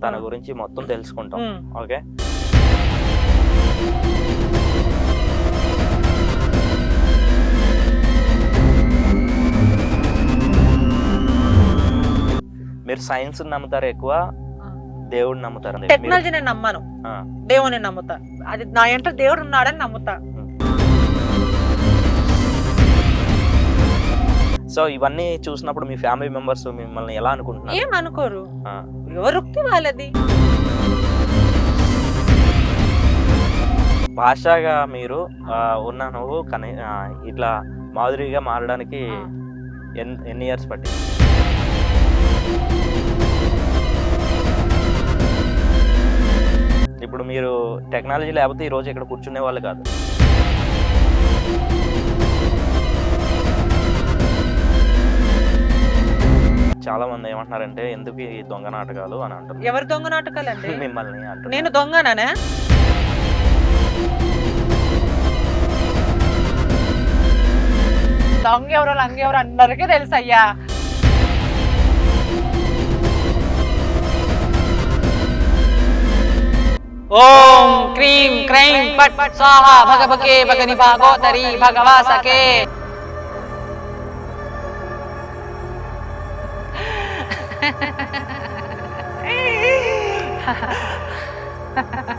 తన. గురించి మొత్తం తెలుసుకుంటాం. ఓకే? మీరు సైన్స్ నమ్ముతారు ఎక్కువ? దేవుడిని నమ్ముతారు? టెక్నాలజీ నేను నమ్మను. ఆ. దేవుని నమ్ముతా. అది నా ఎంట దేవుడు ఉన్నాడని నమ్ముతా. సో ఇవన్నీ చూసినప్పుడు మీ ఫ్యామిలీ మెంబర్స్ మిమ్మల్ని ఎలా అనుకుంటున్నారు? ఏం అనుకోరు. ఆ. ఎవరుక్తి వాళ్ళది? భాషగా మీరు ఉన్న నువ్వు కనీ ఇట్లా మాధురిగా మారడానికి ఎన్ని ఇయర్స్ పట్టింది? ఇప్పుడు మీరు టెక్నాలజీ లేకపోతే ఈ రోజు ఇక్కడ కూర్చునే వాళ్ళు కాదు. చాలా మంది ఏమంటున్నారంటే ఎందుకు ఈ దొంగ నాటకాలు? అని అంటారు ఎవరు దొంగ నాటకాలండి? మిమ్మల్ని అంటారు నేను దొంగనానే? దొంగ ఎవరో లంగ ఎవరో అందరికీ తెలుసు అయ్యా ఓం క్రీం క్రైం పట్ పట్ స్వాహా భగభగే Ha ha ha.